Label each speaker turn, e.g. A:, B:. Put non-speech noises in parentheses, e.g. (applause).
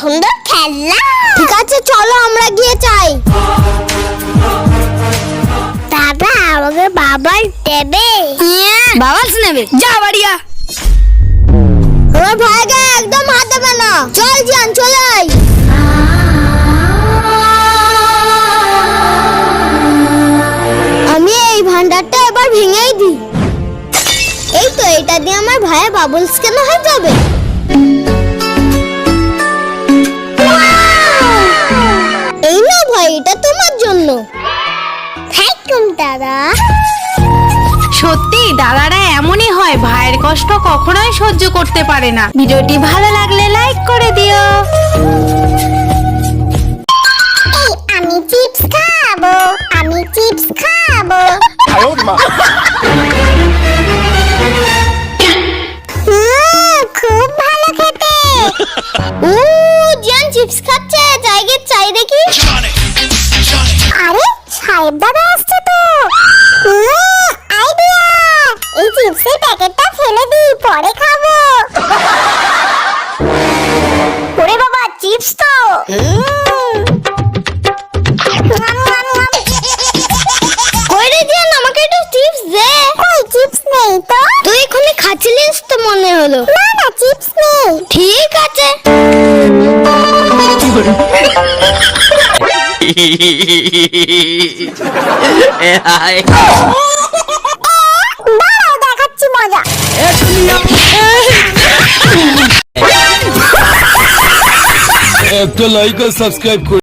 A: পছন্দের খেলনা ঠিক আছে চলো আমরা গিয়ে চাই দাদা আমাকে বাবার দেবে।
B: বাবা নেবে। যা বাড়িয়া।
A: আমার ভাইকে একদম হাত দেবে না। চল জিয়ান চলে আয়। আমি এই ভান্ডারটা এবার ভেঙেই দিই। এই তো এটা দিয়ে আমার ভাইয়ের বাবলস কেন হয়ে যাবে। থ্যাংক দাদা।
B: সত্যি দাদারা এমনই হয় ভাইয়ের কষ্ট কখনোই সহ্য করতে পারে না। ভিডিওটি ভালো লাগলে লাইক করে দিও।
A: এই আমি চিপস খাব আমি চিপস খাব। হুম, খুব ভালো খেতে। ও জান চিপস খাচ্ছে জায়গে চাই দেখি। আরে সাহেব দাদা আসছে পরে খাব। ওরে বাবা চিপস তো। কই রে জিয়ান আমাকে একটু চিপস দে। কই চিপস নেই তো। তুই খাচ্ছিলিস তো মনে হলো। না না চিপস নেই। ঠিক আছে। (laughs)
C: একটা লাইক আর সাবস্ক্রাইব করে